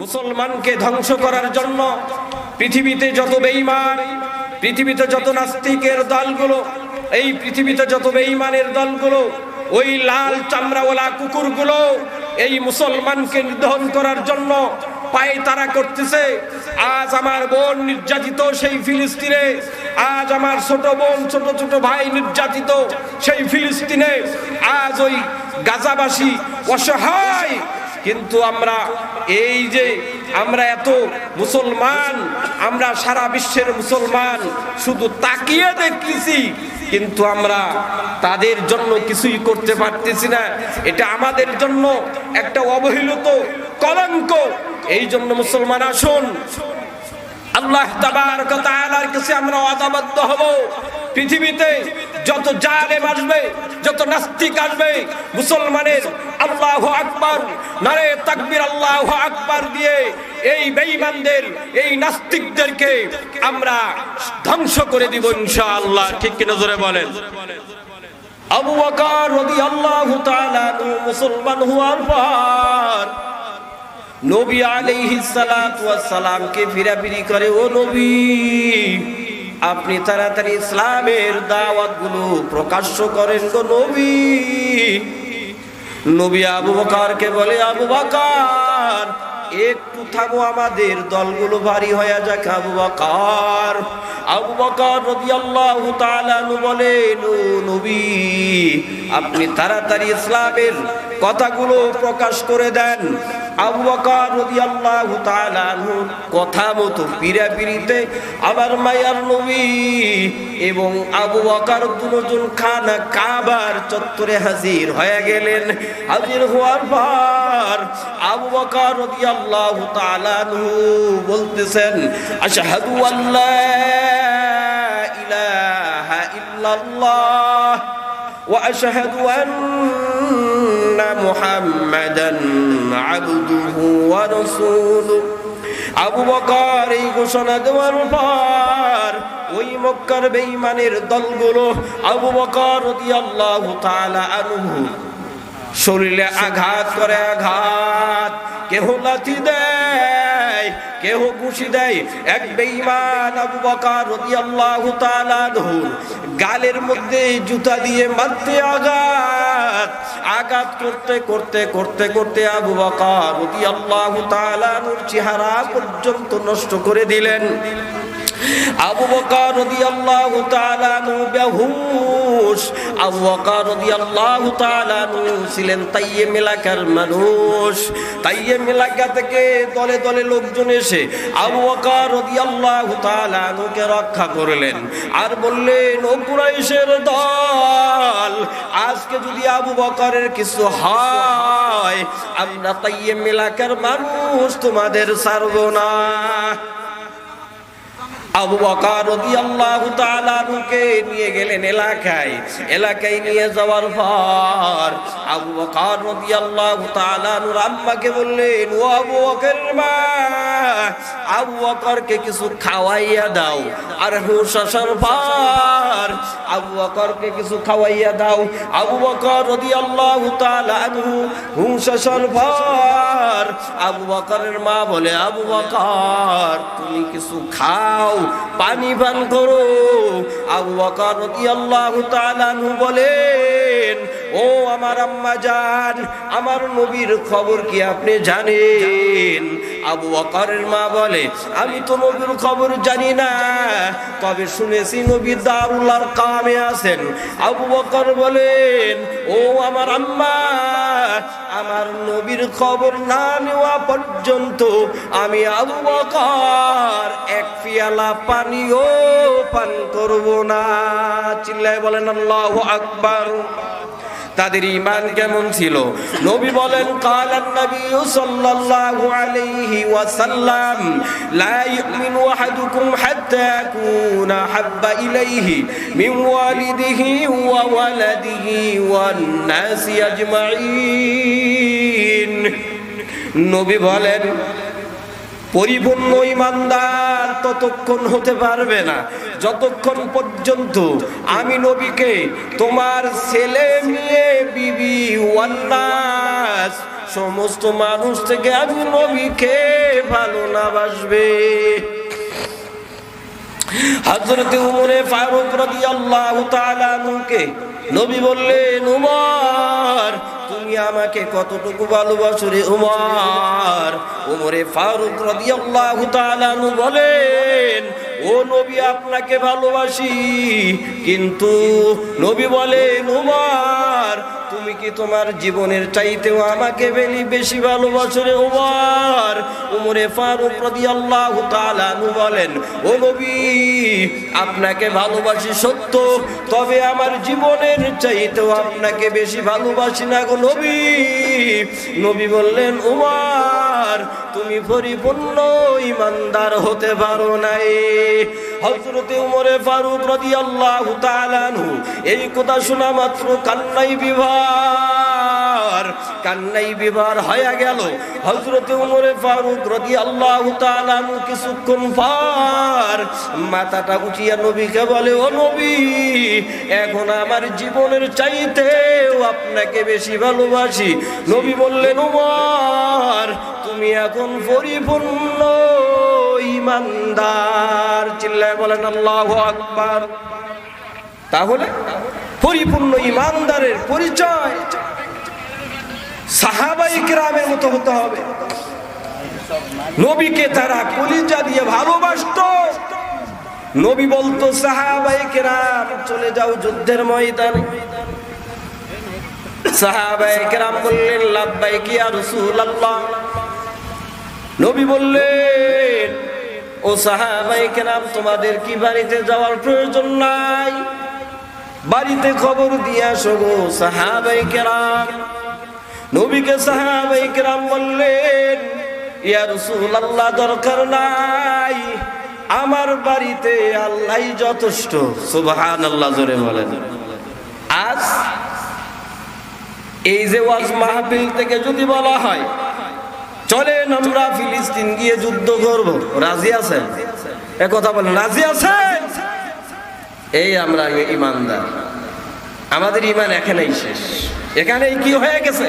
মুসলমানকে ধ্বংস করার জন্য পৃথিবীতে যত বেঈমান, পৃথিবীতে যত নাস্তিকের দলগুলো, এই পৃথিবীতে যত বেঈমানের দলগুলো, ওই লাল চামড়াওয়ালা কুকুরগুলো এই মুসলমানকে নিধন করার জন্য পায়ে তারা করতেছে। আজ আমার বোন নির্যাতিত সেই ফিলিস্তিনে, আজ আমার ছোট বোন, ছোট ছোট ভাই নির্যাতিত সেই ফিলিস্তিনে, আজ ওই গাজাবাসী অসহায় কিন্তু আমরা এই যে আমরা এত মুসলমান, আমরা সারা বিশ্বের মুসলমান, শুধু তাকিয়ে দেখতেছি, কিন্তু আমরা তাদের জন্য কিছুই করতে পারতেছি না। এটা আমাদের জন্য একটা অবহেলিত কলঙ্ক। এই জন্য মুসলমান আসুন। আল্লাহ তাআলার কাছে আমরা আদাবদ্ধ হব। পৃথিবীতে যত জালেম আসবে, যত নাস্তিক আসবে, মুসলমানের আল্লাহ আকবার, নারে তাকবীর আল্লাহ আকবার দিয়ে এই বেঈমানদের, এই নাস্তিকদেরকে আমরা ধ্বংস করে দিব ইনশাআল্লাহ। ঠিক কি নজরে বলেন? আবু বকর রাদিয়াল্লাহু তাআলা মুসলমান হওয়ার পর নবী আলাইহিস সালাতু ওয়াস সালামকে ফিরাফিরি করে, ও নবী আপনি তাড়াতাড়ি ইসলামের দাওয়াতগুলো প্রকাশ্য করেন গো নবী। নবী আবু বকরকে বলে, আবু বকর, একটু থামো আমাদের দলগুলো ভারী হয়ে যাক, আবু বকর। আবু বকর রাদিয়াল্লাহু তাআলা বলেন নবী, আপনি তাড়াতাড়ি ইসলামের কথাগুলো প্রকাশ করে দেন। আবু বকর রাদিয়াল্লাহু তাআলা কথা মতো পিরাপিরিতে আবার মায়ার নবী এবং আবু বকর দুজন খানা কাবার চত্বরে হাজির হয়ে গেলেন। হাজির হওয়ার পর আবু বকর রাদিয়াল্লাহু তাআলা বলতেছেন, আশহাদু আল্লা ইলাহা ইল্লাল্লাহ ও আশহাদু আন্না ان محمدا عبده ورسوله আবু বকর এই ঘোষণা দেওয়ার পর ওই মক্কার বেঈমানের দলগুলো আবু বকর রাদিয়াল্লাহু তাআলা আনহু শরীরে আঘাত করে আঘাত কেহ লাথি দেয় কেহ ঘুষি দেয়। এক বেঈমান আবু বকর রাদিয়াল্লাহু তাআলা গালের মধ্যে জুতা দিয়ে মারতে আঘাত। আঘাত করতে করতে করতে করতে আবু বকর রাদিয়াল্লাহু তাআলার চেহারা পর্যন্ত নষ্ট করে দিলেন। আবু বকর রাদিয়াল্লাহু তাআলা আনহু বেহুশ। আবু বকর রাদিয়াল্লাহু তাআলা আনহু ছিলেন তাইয়্যিম এলাকার মানুষ। তাইয়্যিম এলাকা থেকে দলে দলে লোকজন এসে আবু বকর রাদিয়াল্লাহু তাআলা আনহুকে রক্ষা করলেন। আর বললেন, ও কুরাইশের দল, আজকে যদি আবু বকরের কিছু হয়, আমরা তাইয়্যিম এলাকার মানুষ তোমাদের ছাড়ব না। আবু বকর রাদিয়াল্লাহু তাআলা নুকে নিয়ে গেলেন এলাকায়। এলাকায় নিয়ে যাওয়ার পর আবু বকর রাদিয়াল্লাহু তাআলা নুর আম্মাকে বললেন, ও আবু বকর মা, আবু বকরকে কিছু খাওয়াইয়া দাও। আর হুশ আসার পর আবু বকরকে কিছু খাওয়াইয়া দাও। আবু বকর রাদিয়াল্লাহু তাআলা আনহু হুশ ভর আবু বকরের মা বলে, আবু বকর, তুমি কিছু খাও, পানি পান করো। আবু বকর রাদিয়াল্লাহু তাআলা আনহু বলেন ও আমার আম্মা জান, আমার নবীর খবর কি আপনি জানেন? আবু বকরের মা বলে, আমি তো নবীর খবর জানি না। তবে শুনেছি নবী দারুল্লাহর কামে আছেন। আবু বকর বলেন, ও আমার আম্মা, আমার নবীর খবর না নেওয়া পর্যন্ত আমি আবু বকর এক পিয়ালা পানিও পান করব না। চিল্লায় বলেন, আল্লাহ আকবার। তাদের ইমান কেমন ছিল? নবী বলেন কালান নবী সাল্লাল্লাহু আলাইহি ওয়াসাল্লাম, লা ইউমিনু আহাদুকুম হাত্তা ইয়াকুনা হাব্বা ইলাইহি মিন ওয়ালিদিহি ওয়া ওয়ালাদিহি ওয়ান নাসি আজমাইন নবী বলেন, পরিপূর্ণ ইমানদার ততক্ষণ হতে পারবে না। যতক্ষণ পর্যন্ত আমি নবীকে তোমার ছেলে মেয়ে, বিবি, ওয়ান্নাস, সমস্ত মানুষ থেকে আমি নবীকে ভালো না বাসবে। হযরত উমরে ফারুক রাদিয়াল্লাহু তাআলা নবী বললেন, উমর তুমি আমাকে কতটুকু ভালোবাসো রে উমর? উমরে ফারুক রাদিয়াল্লাহু তাআলা বলেন, ও নবী, আপনাকে ভালোবাসি। কিন্তু নবী বলেন, উমার, তুমি কি তোমার জীবনের চাইতেও আমাকে বেলি বেশি ভালোবাসো রে উমার? উমরে ফারুক রাদিয়াল্লাহু তাআলা বলেন, ও নবী, আপনাকে ভালোবাসি সত্য তবে আমার জীবনের চাইতেও আপনাকে বেশি ভালোবাসি না গো নবী। নবী বললেন, উমার, তুমি পরিপূর্ণ ইমানদার হতে পারো নাই। হজরতে উমরে ফারুক রদি আল্লাহ এই কথা শোনা মাত্র কান্নাই বিভার কান্নাই বিভার হয়ে গেল। হযরতে উমরে ফারুক তাআলা আনহু কিছুক্ষণ পর মাথাটা উঁচিয়া নবীকে বলে, ও নবী, এখন আমার জীবনের চাইতেও আপনাকে বেশি ভালোবাসি। নবী বললেন, উমর, তুমি এখন পরিপূর্ণ ইমানদার চিল্লায় বলেন, আল্লাহ আকবার। তাহলে পরিপূর্ণ ইমানদারের পরিচয় সাহাবাই গ্রামের মতো হতে হবে। নবীকে তারা কলিজা দিয়ে ভালোবাসত। নবী বলতো সাহাবাই কেরাম চলে যাও যুদ্ধের ময়দানে। বললেন কি আর নবী বললেন, ও সাহাবাই তোমাদের কি বাড়িতে যাওয়ার প্রয়োজন নাই? বাড়িতে খবর দিয়ে আসো গো সাহাবাই কেরাম নবীকে সাহাবাই কেরাম বললেন, ইয়া রসুল আল্লাহ দরকার নাই। আমার বাড়িতে আল্লাহ যথেষ্ট। সুবহান আল্লাহ জোরে বলেন। আজ এই যে ওয়াজ মাহফিল থেকে যদি বলা হয়, চলেন আমরা ফিলিস্তিন গিয়ে যুদ্ধ করব। রাজি আছেন? এ কথা বলেন, রাজি আছেন? এই আমরা ইমানদার। আমাদের ইমান এখানেই শেষ। এখানেই কি হয়ে গেছে?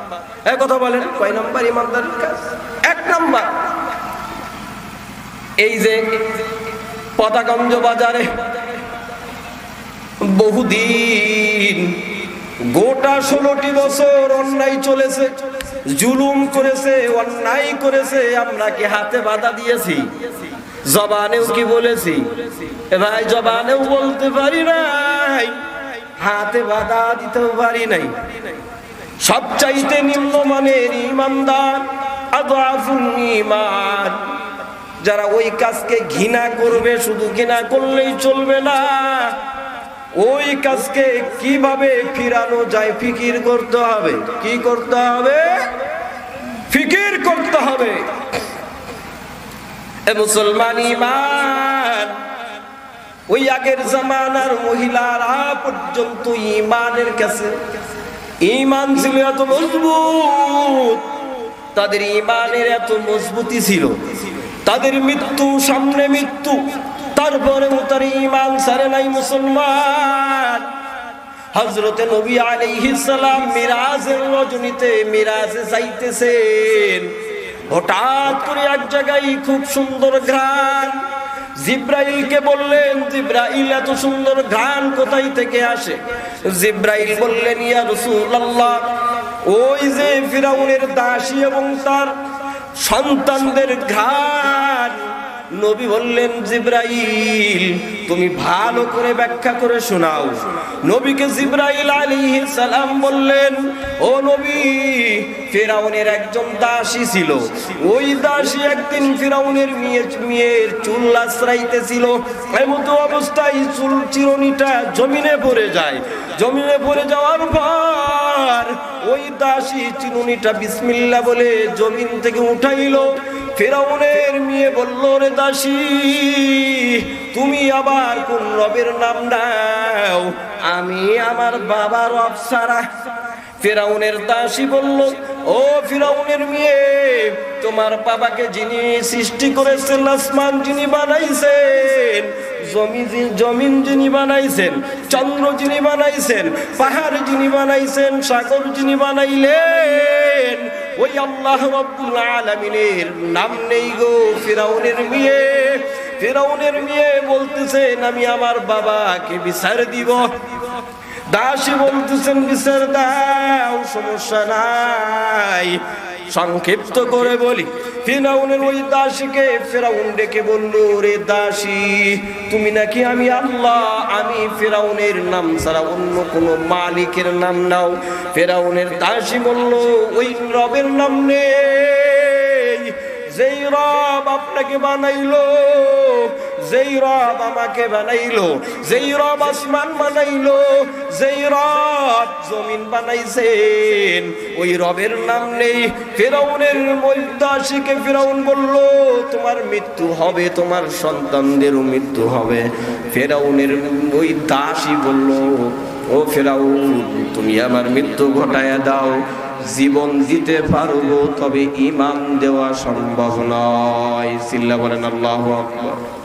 কথা বলেন, কয় নাম্বার ইমানদার কাজ এক এই যে বাজারে বহুদিন গোটা ষোলোটি বছর অন্যায় চলেছে, জুলুম করেছে, অন্যায় করেছে, আমরা কি হাতে বাধা দিয়েছি? জবানেও কি বলেছি? ভাই, জবানেও বলতে পারি নাই। হাতে বাধা দিতেও পারি নাই। সবচাইতে নিম্নমানের ইমানদার ইমান যারা ওই কাজকে ঘৃণা করবে, শুধু ঘৃণা করলেই চলবে না। ওই কাজকে কীভাবে ফিরানো যায়, ফিকির করতে হবে? কি করতে হবে? ফিকির করতে হবে। মুসলমান ইমান ওই আগের জামানার মহিলারা পর্যন্ত ইমানের কাছে ইমান ছিল এত মজবুত, তাদের ইমানের এত মজবুতি ছিল। তাদের মৃত্যু, সামনে মৃত্যু, তারপরেও তার ইমান সারে নাই মুসলমান। হজরতে নবী আলাইহিস সালাম মিরাজের রজনীতে মিরাজে যাইতেছেন। হঠাৎ করে এক জায়গায় খুব সুন্দর ঘ্রাণ জিব্রাইলকে বললেন, জিব্রাইল এত সুন্দর ঘ্রাণ কোথায় থেকে আসে? জিব্রাইল বললেন, ইয়া রাসূলুল্লাহ, ওই যে ফিরাউনের দাসী এবং তার সন্তানদের ঘ্রাণ নবী বললেন, জিব্রাইল, তুমি ভালো করে ব্যাখ্যা করে শোনাও। নবীকে জিব্রাইল আলাইহিস সালাম বললেন, ও নবী, ফেরাউনের একজন দাসী ছিল। ওই দাসী একদিন ফেরাউনের মেয়ে, মেয়ের চুল আশ্রাইতেছিল। এমত অবস্থায় চুল চিরনিটা জমিনে পড়ে যায়। জমিনে পড়ে যাওয়ার পর ওই দাসী চিরুনিটা বিসমিল্লা বলে জমিন থেকে উঠাইলো। ফেরাউনের মেয়ে বলল, রে দাসী, তুমি আবার কোন রবের নাম নাও? আমি আমার বাবার অপসারা ফেরাউনের দাসী বলল, ও ফেরাউনের মেয়ে, তোমার বাবাকে যিনি সৃষ্টি করেছেন, আসমান যিনি বানাইছেন, জমি জমিন যিনি বানাইছেন, চন্দ্র যিনি বানাইছেন, পাহাড় যিনি বানাইছেন, সাগর যিনি বানাইলেন ওই আল্লাহ রব্বুল আলামিনের নাম নেই গো ফেরাউনের মেয়ে। ফেরাউনের মেয়ে বলতেছেন, আমি আমার বাবাকে বিচার দিব। দাসী বলতেছেন, বিচার দাও, সমস্যা নাই। সংক্ষিপ্ত করে বলি, ফেরাউনের ওই দাসীকে, ফেরাউন ডেকে বলল রে দাসী, তুমি নাকি আমি আল্লাহ, আমি ফেরাউনের নাম ছাড়া অন্য কোনো মালিকের নাম নাও। ফেরাউনের দাসী বলল, ওই রবের নাম নেই, যেই রব আপনাকে বানাইলো যেই রব আমাকে বানাইলো, যেই রব আসমান বানাইলো, যেই রব জমিন বানাইছেন, ওই রবের নাম নেই। ফেরাউনের মৈদাসীকে ফেরাউন বলল, তোমার মৃত্যু হবে, তোমার সন্তানদেরও মৃত্যু হবে। ফেরাউনের ওই দাসী বলল, ও ফেরাউন, তুমি আমার মৃত্যু ঘটায় দাও। জীবন দিতে পারব, তবে ইমান দেওয়া সম্ভব নয়। চিল্লা বলেন, আল্লাহ আকবর।